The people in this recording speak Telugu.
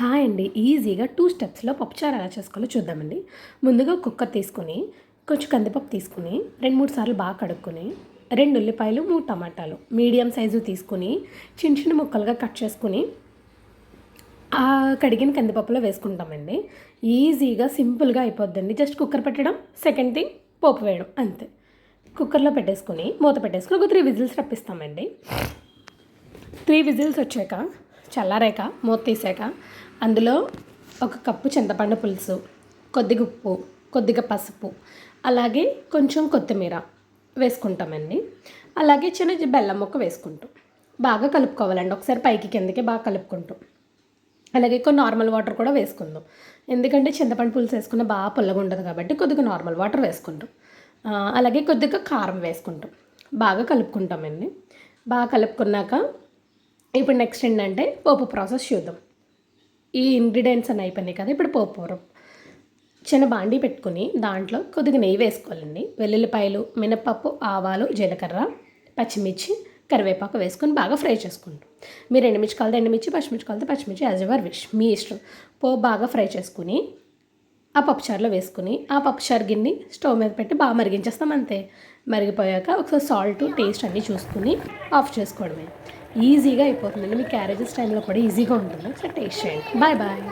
హాయ్ అండి. ఈజీగా టూ స్టెప్స్లో పప్పుచారు ఎలా చేసుకోవాలో చూద్దామండి. ముందుగా కుక్కర్ తీసుకొని కొంచెం కందిపప్పు తీసుకుని రెండు మూడు సార్లు బాగా కడుక్కొని రెండు ఉల్లిపాయలు మూడు టమాటాలు మీడియం సైజు తీసుకుని చిన్న చిన్న ముక్కలుగా కట్ చేసుకుని ఆ కడిగిన కందిపప్పులో వేసుకుంటామండి. ఈజీగా సింపుల్గా అయిపోద్దండి. జస్ట్ కుక్కర్ పెట్టడం సెకండ్ థింగ్ పోపు వేయడం అంతే. కుక్కర్లో పెట్టేసుకుని మూత పెట్టేసుకుని ఒక త్రీ విజిల్స్ రప్పిస్తామండి. త్రీ విజిల్స్ వచ్చాక చల్లారాక మూత తీసాక అందులో ఒక కప్పు చింతపండు పులుసు కొద్దిగా ఉప్పు కొద్దిగా పసుపు అలాగే కొంచెం కొత్తిమీర వేసుకుంటామండి. అలాగే చిన్న బెల్లం ముక్క వేసుకుంటాం బాగా కలుపుకోవాలండి. ఒకసారి పైకి కిందకి బాగా కలుపుకుంటాం. అలాగే కొన్ని నార్మల్ వాటర్ కూడా వేసుకుందాం. ఎందుకంటే చింతపండు పులుసు వేసుకున్న బాగా పుల్లగా ఉండదు కాబట్టి కొద్దిగా నార్మల్ వాటర్ వేసుకుంటాం. అలాగే కొద్దిగా కారం వేసుకుంటాం. బాగా కలుపుకుంటామండి. బాగా కలుపుకున్నాక ఇప్పుడు నెక్స్ట్ ఏంటంటే పోపు ప్రాసెస్ చూద్దాం. ఈ ఇంగ్రీడియంట్స్ అని అయిపోయినాయి కదా ఇప్పుడు పోపు చిన్న బాండీ పెట్టుకుని దాంట్లో కొద్దిగా నెయ్యి వేసుకోవాలండి. వెల్లుల్లిపాయలు మినప్పప్పు ఆవాలు జీలకర్ర పచ్చిమిర్చి కరివేపాకు వేసుకొని బాగా ఫ్రై చేసుకుంటాం. మీరు ఎండుమిర్చి కాలితే ఎండుమిర్చి పచ్చిమిర్చి కాలితే పచ్చిమిర్చి యాజ్ ఎవర్ విష్ మీ ఇష్టం. పోపు బాగా ఫ్రై చేసుకుని ఆ పప్పుచారులో వేసుకుని ఆ పప్పుచారు గిన్నె స్టవ్ మీద పెట్టి బాగా మరిగించేస్తాం అంతే. మరిగిపోయాక ఒకసారి సాల్ట్ టేస్ట్ అన్నీ చూసుకుని ఆఫ్ చేసుకోవడమే. ఈజీగా అయిపోతుందండి మీ క్యారేజెస్ టైంలో కూడా ఈజీగా ఉంటుంది. ఒకసారి టేస్ట్ చేయండి బాయ్ బాయ్